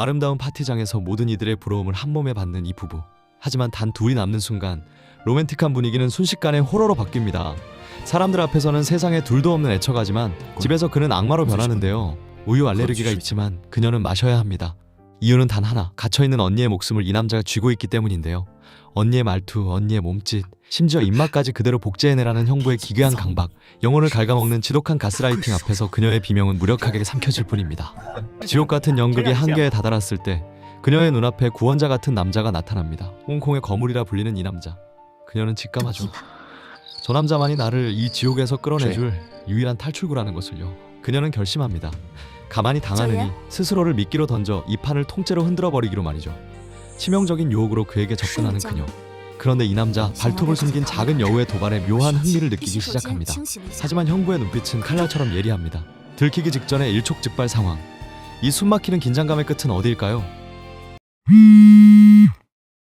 아름다운 파티장에서 모든 이들의 부러움을 한 몸에 받는 이 부부. 하지만 단 둘이 남는 순간 로맨틱한 분위기는 순식간에 호러로 바뀝니다. 사람들 앞에서는 세상에 둘도 없는 애처가지만 집에서 그는 악마로 변하는데요. 우유 알레르기가 있지만 그녀는 마셔야 합니다. 이유는 단 하나, 갇혀있는 언니의 목숨을 이 남자가 쥐고 있기 때문인데요. 언니의 말투, 언니의 몸짓, 심지어 입맛까지 그대로 복제해내라는 형부의 기괴한 강박, 영혼을 갉아먹는 지독한 가스라이팅 앞에서 그녀의 비명은 무력하게 삼켜질 뿐입니다. 지옥 같은 연극이 한계에 다다랐을 때 그녀의 눈앞에 구원자 같은 남자가 나타납니다. 홍콩의 거물이라 불리는 이 남자. 그녀는 직감하죠. 저 남자만이 나를 이 지옥에서 끌어내줄 유일한 탈출구라는 것을요. 그녀는 결심합니다. 가만히 당하느니? 스스로를 미끼로 던져 이 판을 통째로 흔들어 버리기로 말이죠. 치명적인 유혹으로 그에게 접근하는. 그녀. 그런데 이 남자 발톱을 숨긴 작은 여우의 도발에 묘한 흥미를 느끼기 시작합니다. 하지만 형부의 눈빛은 칼날처럼 예리합니다. 들키기 직전의 일촉즉발 상황. 이 숨막히는 긴장감의 끝은 어디일까요?